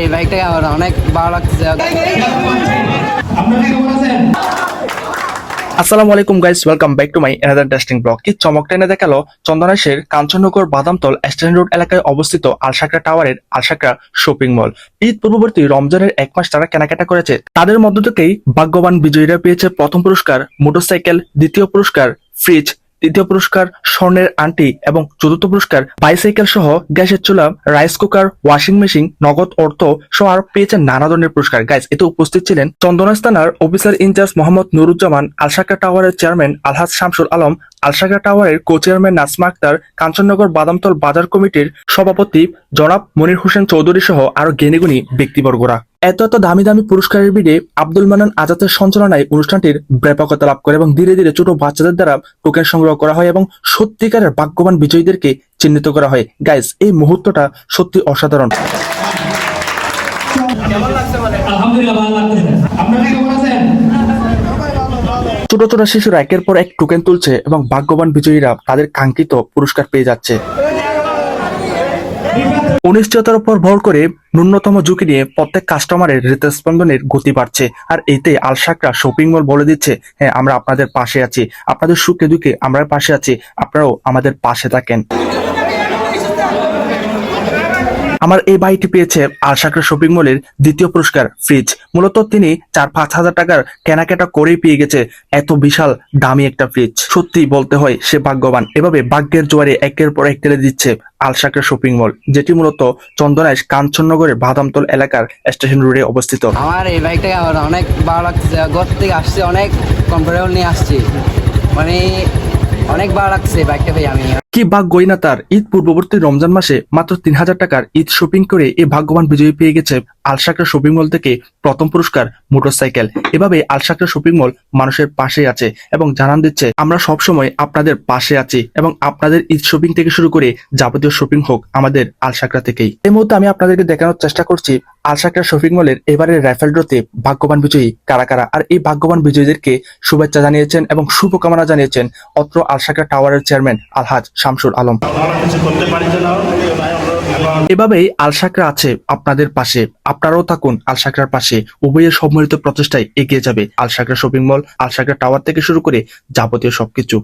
এই বাইকটাকে আমার অনেক ভালো লাগতেছে। আসসালামু আলাইকুম guys welcome back to my another testing blog কি চমকটা এনে দেখাল? চন্দনাইশের কাঞ্চননগর বাদামতল স্ট্যান্ড রোড এলাকায় অবস্থিত আলসাকরা টাওয়ারের আলসাকরা শপিং মল ঈদ পূর্ববর্তী রমজানের এক মাস তারা কেনাকাটা করেছে। তাদের মধ্য থেকেই ভাগ্যবান বিজয়ীরা পেয়েছে প্রথম পুরস্কার মোটরসাইকেল দ্বিতীয় পুরস্কার ফ্রিজ তৃতীয় পুরস্কার স্বর্ণের আন্টি এবং চতুর্থ পুরস্কার বাইসাইকেল সহ গ্যাসের চুলা, রাইস কুকার, ওয়াশিং মেশিন, নগদ অর্থ সহ আরও পেয়েছেন নানা ধরনের পুরস্কার। গাইজ এতে উপস্থিত ছিলেন চন্দনাইশ থানার officer in charge Mohammad Nuruzzaman Alsaka টাওয়ারের চেয়ারম্যান আলহাজ শামসুল আলম আলসাকা টাওয়ারের কো চেয়ারম্যান নাসমা আক্তার কাঞ্চননগর বাদামতল বাজার কমিটির সভাপতি জনাব মনির হোসেন চৌধুরী সহ আরও জ্ঞানীগুণী ব্যক্তিবর্গরা। এত এত দামি দামি পুরস্কারের বিড়ে আব্দুল মানান আজাদের সঞ্চালনায় অনুষ্ঠানটির ব্যাপকতা লাভ করে এবং ধীরে ধীরে ছোট বাচ্চাদের দ্বারা টোকেন সংগ্রহ করা হয় এবং সত্যিকারের ভাগ্যবান বিজয়ীদেরকে চিহ্নিত করা হয়। গাইস এই মুহূর্তটা সত্যি অসাধারণ। আলহামদুলিল্লাহ ছোট শিশুরা একের পর এক টোকেন তুলছে এবং ভাগ্যবান বিজয়ীরা তাদের কাঙ্ক্ষিত পুরস্কার পেয়ে যাচ্ছে। অনিশ্চয়তার উপর ভর করে ন্যূনতম ঝুঁকি নিয়ে প্রত্যেক কাস্টমারের হৃদস্পন্দনের গতি বাড়ছে। আর এতে আলশাকরা শপিং মল বলে দিচ্ছে হ্যাঁ আমরা আপনাদের পাশে আছি। আপনাদের সুখে দুঃখে আমরা পাশে আছি। আপনারাও আমাদের পাশে থাকেন। আমার এই বাইকটি পেয়েছে আলসাকরা শপিং মলের দ্বিতীয় পুরস্কার, ফ্রিজ। মূলত তিনি চার পাঁচ হাজার টাকার কেনাকাটা করেই পেয়ে গেছে এত বিশাল, দামি একটা ফ্রিজ। সত্যি বলতে হয়, সে ভাগ্যবান। এভাবে ভাগ্যের জোয়ারে একের পর এক টেলে দিচ্ছে আলসাকরা শপিং মল, যেটি মূলত চন্দনাইশ কাঞ্চননগরের বাদামতল এলাকার স্টেশন রোডে অবস্থিত। আমার এই বাইকটাকে আমার অনেক ভালো লাগছে ঘর থেকে আসছে, অনেক কমফোর্টেবল নিয়ে আসছি। মানে অনেক ভালো লাগছে বাইকটা পেয়ে আমি। কি ভাগ্যই না তার ঈদ পূর্ববর্তী রমজান মাসে মাত্র তিন হাজার টাকার ঈদ শপিং করে এই ভাগ্যবান বিজয়ী পেয়ে গেছে আলসাকরা শপিং মল থেকে প্রথম পুরস্কার মোটরসাইকেল। এভাবে আলসাকরা শপিং মল মানুষের পাশে আছে এবং জানান দিচ্ছে, আমরা সবসময় আপনাদের পাশে আছি এবং আপনাদের ঈদ শপিং থেকে শুরু করে যাবতীয় শপিং হোক আমাদের আলসাকরা থেকেই। এই মুহূর্তে আমি আপনাদেরকে দেখানোর চেষ্টা করছি আলসাকরা শপিং মলের এবারের রাইফেল ড্রতে ভাগ্যবান বিজয়ী কারা কারা। আর এই ভাগ্যবান বিজয়ীদেরকে শুভেচ্ছা জানিয়েছেন এবং শুভকামনা জানিয়েছেন অত্র আলসাকরা টাওয়ারের চেয়ারম্যান আলহাজ শামসুল আলম। এভাবেই আলশাকরা আছে আপনাদের পাশে। আপনারাও থাকুন আলশাকরার পাশে। উভয়ের সম্মিলিত প্রচেষ্টায় এগিয়ে যাবে আলশাকরা শপিং মল আলশাকরা টাওয়ার থেকে শুরু করে যাবতীয় সবকিছু।